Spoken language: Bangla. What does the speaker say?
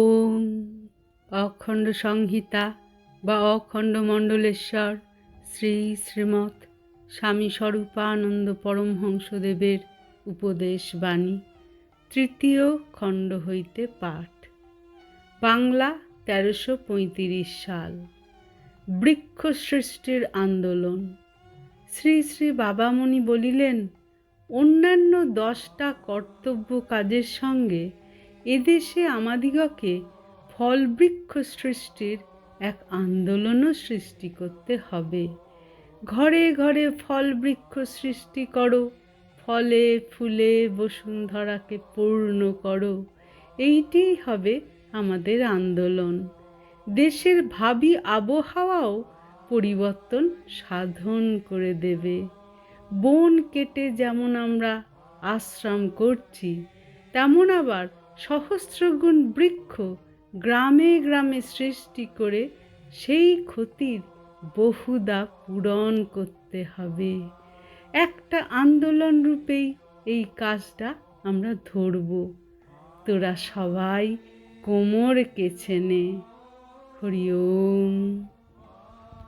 ওম অখণ্ড সংহিতা বা অখণ্ড মণ্ডলেশ্বর, শ্রী শ্রীমৎ স্বামী স্বরূপানন্দ পরমহংসদেবের উপদেশ বাণী, তৃতীয় খণ্ড হইতে পাঠ। বাংলা তেরোশো পঁয়ত্রিশ সাল। বৃক্ষ সৃষ্টির আন্দোলন। শ্রী শ্রী বাবামণি বলিলেন, অন্যান্য দশটা কর্তব্য কাজের সঙ্গে এদেশে আমাদিগকে ফলবৃক্ষ সৃষ্টির এক আন্দোলনও সৃষ্টি করতে হবে। ঘরে ঘরে ফলবৃক্ষ সৃষ্টি করো, ফলে ফুলে বসুন্ধরাকে পূর্ণ করো। এইটি হবে আমাদের আন্দোলন। দেশের ভাবি আবহাওয়াও পরিবর্তন সাধন করে দেবে। বন কেটে যেমন আমরা আশ্রম করছি, তেমন আবার সহস্রগুণ বৃক্ষ গ্রামে গ্রামে সৃষ্টি করে সেই ক্ষতির বহুদা পূরণ করতে হবে। একটা আন্দোলন রূপেই এই কাজটা আমরা ধরব। তোরা সবাই কোমর কেছে নে হরি ওম।